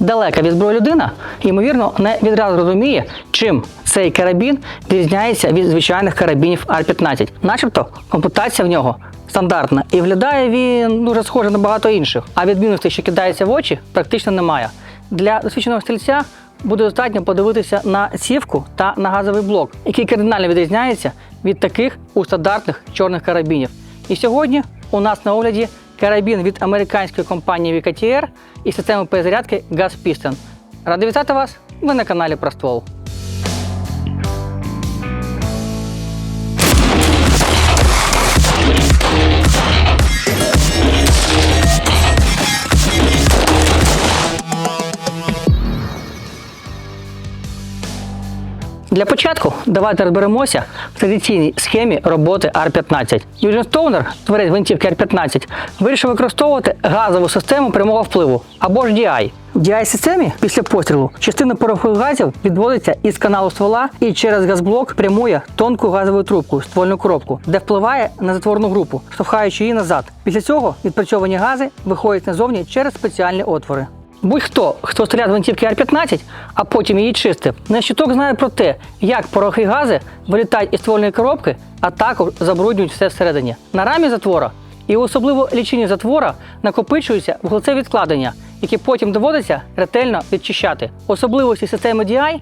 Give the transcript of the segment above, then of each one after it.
далека від зброї людина, ймовірно, не відразу розуміє, чим цей карабін відрізняється від звичайних карабінів R15. Начебто комплектація в нього стандартна і виглядає він дуже схоже на багато інших, а відмінностей, що кидається в очі, практично немає. Для досвідченого стрільця буде достатньо подивитися на сівку та на газовий блок, який кардинально відрізняється від таких у стандартних чорних карабінів. І сьогодні у нас на огляді карабін від американської компанії VKTR і системи перезарядки Gas Piston. Радий вітати вас! Ви на каналі Проствол. Для початку давайте розберемося традиційній схемі роботи R15. Юджин Стоунер, творець гвинтівки R15, вирішив використовувати газову систему прямого впливу або ж DI. В DI-системі після пострілу частина порохових газів відводиться із каналу ствола і через газблок прямує тонку газову трубку, ствольну коробку, де впливає на затворну групу, штовхаючи її назад. Після цього відпрацьовані гази виходять назовні через спеціальні отвори. Будь-хто, хто стріляв з гвинтівки Р-15, а потім її чистив, на щиток знає про те, як порохи гази вилітають із ствольної коробки, а також забруднюють все всередині. На рамі затвора і особливо лічині затвора накопичуються вуглецеві відкладення, які потім доводиться ретельно відчищати. Особливості системи DI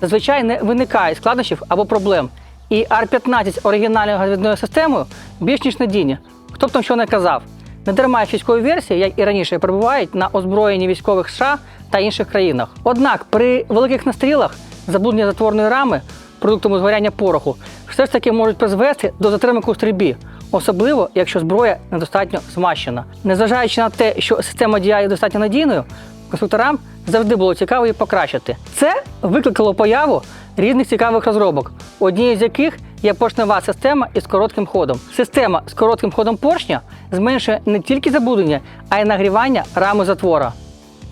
зазвичай не виникає складнощів або проблем. І R-15 з оригінальною газовідною системою більш ніж надійні. Хто б там що не казав. Не дарма військові версії, як і раніше, перебувають на озброєнні військових США та інших країнах. Однак при великих настрілах забруднення затворної рами продуктами згоряння пороху все ж таки можуть призвести до затримок у стрільбі, особливо якщо зброя недостатньо змащена. Незважаючи на те, що система DI є достатньо надійною, конструкторам завжди було цікаво її покращити. Це викликало появу різних цікавих розробок, однією з яких є поршнева система із коротким ходом. Система з коротким ходом поршня зменшує не тільки забудення, а й нагрівання рами затвора.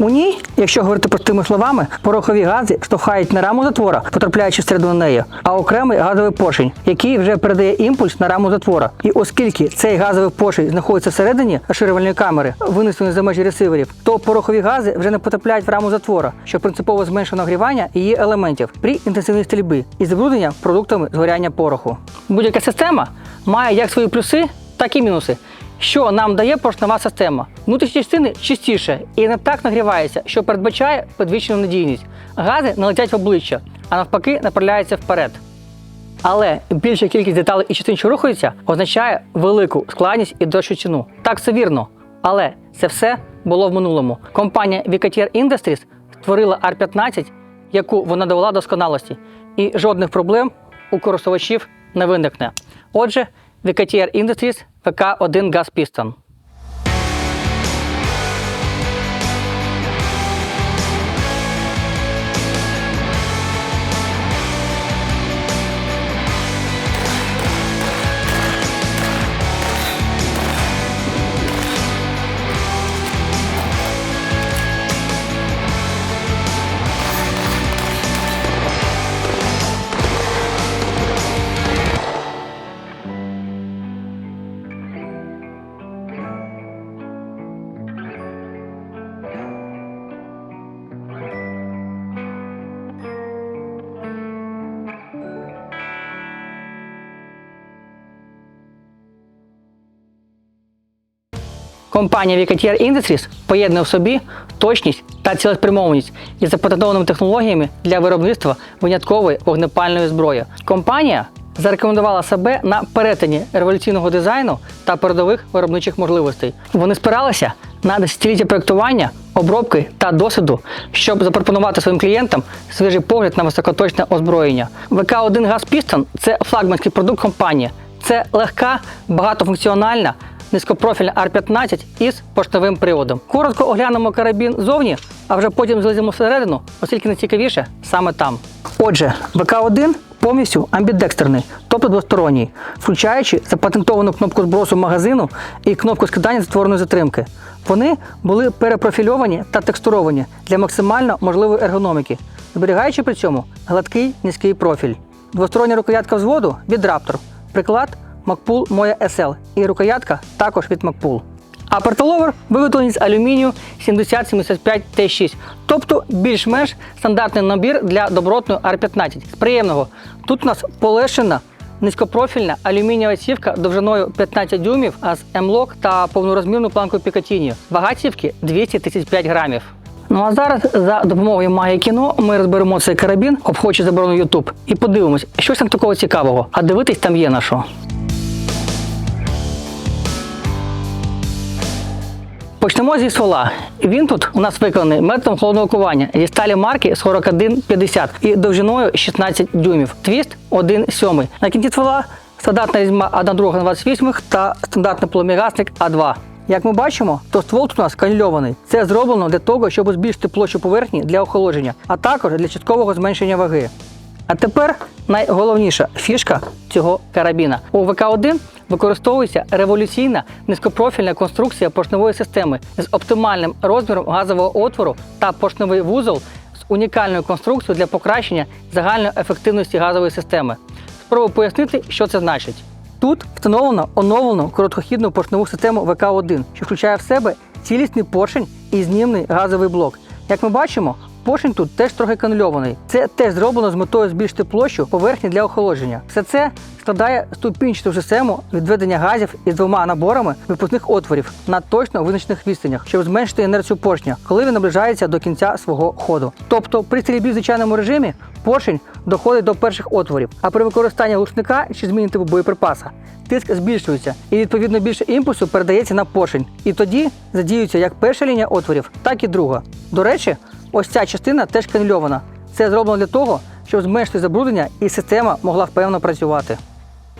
У ній, якщо говорити простими словами, порохові гази штовхають на раму затвора, потрапляючи всередину неї, а окремий газовий поршень, який вже передає імпульс на раму затвора. І оскільки цей газовий поршень знаходиться всередині розширювальної камери, винесеної за межі ресиверів, то порохові гази вже не потрапляють в раму затвора, що принципово зменшує нагрівання її елементів при інтенсивній стрільбі і забруднення продуктами згоряння пороху. Будь-яка система має як свої плюси, так і мінуси. Що нам дає поршнева система? Внутрішні частини чистіше і не так нагрівається, що передбачає підвищену надійність. Гази не летять в обличчя, а навпаки направляються вперед. Але більша кількість деталей і частин, що рухаються, означає велику складність і дорожчу ціну. Так, все вірно. Але це все було в минулому. Компанія VKTR Industries створила R15, яку вона довела досконалості, і жодних проблем у користувачів не виникне. Отже, VKTR Industries VK1 Gas Piston. Компанія VKTR Industries поєднує в собі точність та цілеспрямованість із запатентованими технологіями для виробництва виняткової вогнепальної зброї. Компанія зарекомендувала себе на перетині революційного дизайну та передових виробничих можливостей. Вони спиралися на десятиліття проєктування, обробки та досвіду, щоб запропонувати своїм клієнтам свіжий погляд на високоточне озброєння. ВК-1 Газ Piston – це флагманський продукт компанії. Це легка, багатофункціональна, низькопрофільна R15 із поштовим приводом. Коротко оглянемо карабін зовні, а вже потім зліземо всередину, оскільки найцікавіше саме там. Отже, ВК-1 повністю амбідекстерний, тобто двосторонній, включаючи запатентовану кнопку збросу магазину і кнопку скидання затвореної затримки. Вони були перепрофільовані та текстуровані для максимально можливої ергономіки, зберігаючи при цьому гладкий низький профіль. Двостороння рукоятка взводу від Raptor, приклад Макпул Моя SL і рукоятка також від Макпул. А портоловер виготовлений з алюмінію 7075 Т6, тобто більш-менш стандартний набір для добротної R15 з приємного. Тут у нас полегшена низькопрофільна алюмінієва сівка довжиною 15 дюймів а з М-лок та повнорозмірну планкою Пікатіні. Вага сівки 235 грамів. Ну а зараз за допомогою магії кіно ми розберемо цей карабін, обходячи заборону YouTube, і подивимось, що там такого цікавого. А дивитись там є на що. Почнемо зі ствола. Він тут у нас виконаний методом холодного кування зі сталі марки 4150 і довжиною 16 дюймів. Твіст 1,7. На кінці ствола стандартна різьба 1 друга на 28 та стандартний полум'ягасник А2. Як ми бачимо, то ствол тут у нас канільований. Це зроблено для того, щоб збільшити площу поверхні для охолодження, а також для часткового зменшення ваги. А тепер найголовніша фішка цього карабіна. У ВК-1 використовується революційна низькопрофільна конструкція поршневої системи з оптимальним розміром газового отвору та поршневий вузол з унікальною конструкцією для покращення загальної ефективності газової системи. Спробую пояснити, що це значить. Тут встановлено оновлену короткохідну поршневу систему ВК-1, що включає в себе цілісний поршень і знімний газовий блок. Як ми бачимо, поршень тут теж трохи канульований. Це теж зроблено з метою збільшити площу поверхні для охолодження. Все це складає ступінчату систему відведення газів із двома наборами випускних отворів на точно визначених відстанях, щоб зменшити інерцію поршня, коли він наближається до кінця свого ходу. Тобто при стрільбі в звичайному режимі поршень доходить до перших отворів, а при використанні глушника чи зміні типу боєприпаса тиск збільшується і відповідно більше імпульсу передається на поршень. І тоді задіюється як перша лінія отворів, так і друга. До речі, ось ця частина теж канільована. Це зроблено для того, щоб зменшити забруднення і система могла впевнено працювати.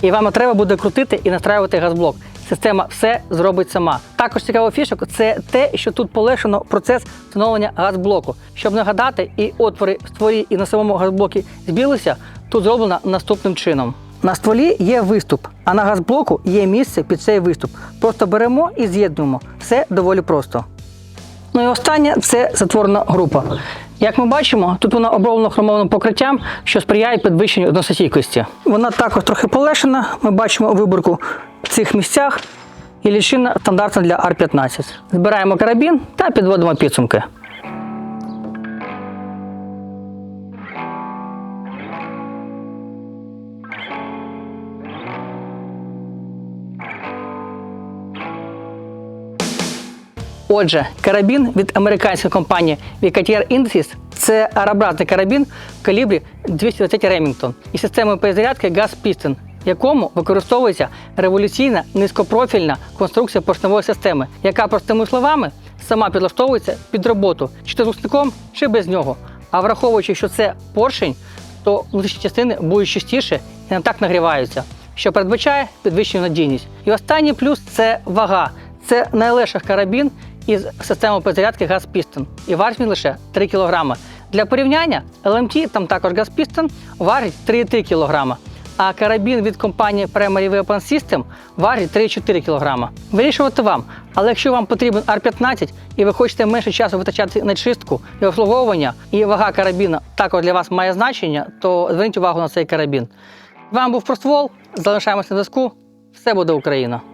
І вам не треба буде крутити і настраювати газблок. Система все зробить сама. Також цікавий фішок це те, що тут полегшено процес встановлення газблоку. Щоб нагадати, і отвори в створі і на самому газблокі збілися, тут зроблено наступним чином. На стволі є виступ, а на газблоку є місце під цей виступ. Просто беремо і з'єднуємо. Все доволі просто. Ну і останнє це затворена група. Як ми бачимо, тут вона оброблена хромованим покриттям, що сприяє підвищенню односостійкості. Вона також трохи полегшена. Ми бачимо виборку в цих місцях і лічина стандартна для R15. Збираємо карабін та підводимо підсумки. Отже, карабін від американської компанії Vicatier Industries – це аеробразний карабін в калібрі 220 Remington із системою перезарядки Gas Piston, якому використовується революційна низькопрофільна конструкція поршневої системи, яка, простими словами, сама підлаштовується під роботу чи то з гусником, чи без нього. А враховуючи, що це поршень, то внутрішні частини будуть чистіше і не так нагріваються, що передбачає підвищену надійність. І останній плюс це вага. Це найлегший карабін із системою перезарядки Piston. І важить лише 3 кг. Для порівняння LMT, там також Piston, важить 3,3 кг. А карабін від компанії Primary Weapon System важить 3,4 кг. Вирішувати вам. Але якщо вам потрібен R15 і ви хочете менше часу витрачати на чистку і обслуговування, і вага карабіна також для вас має значення, то зверніть увагу на цей карабін. З вами був Проствол. Залишаємося на зв'язку. Все буде Україна!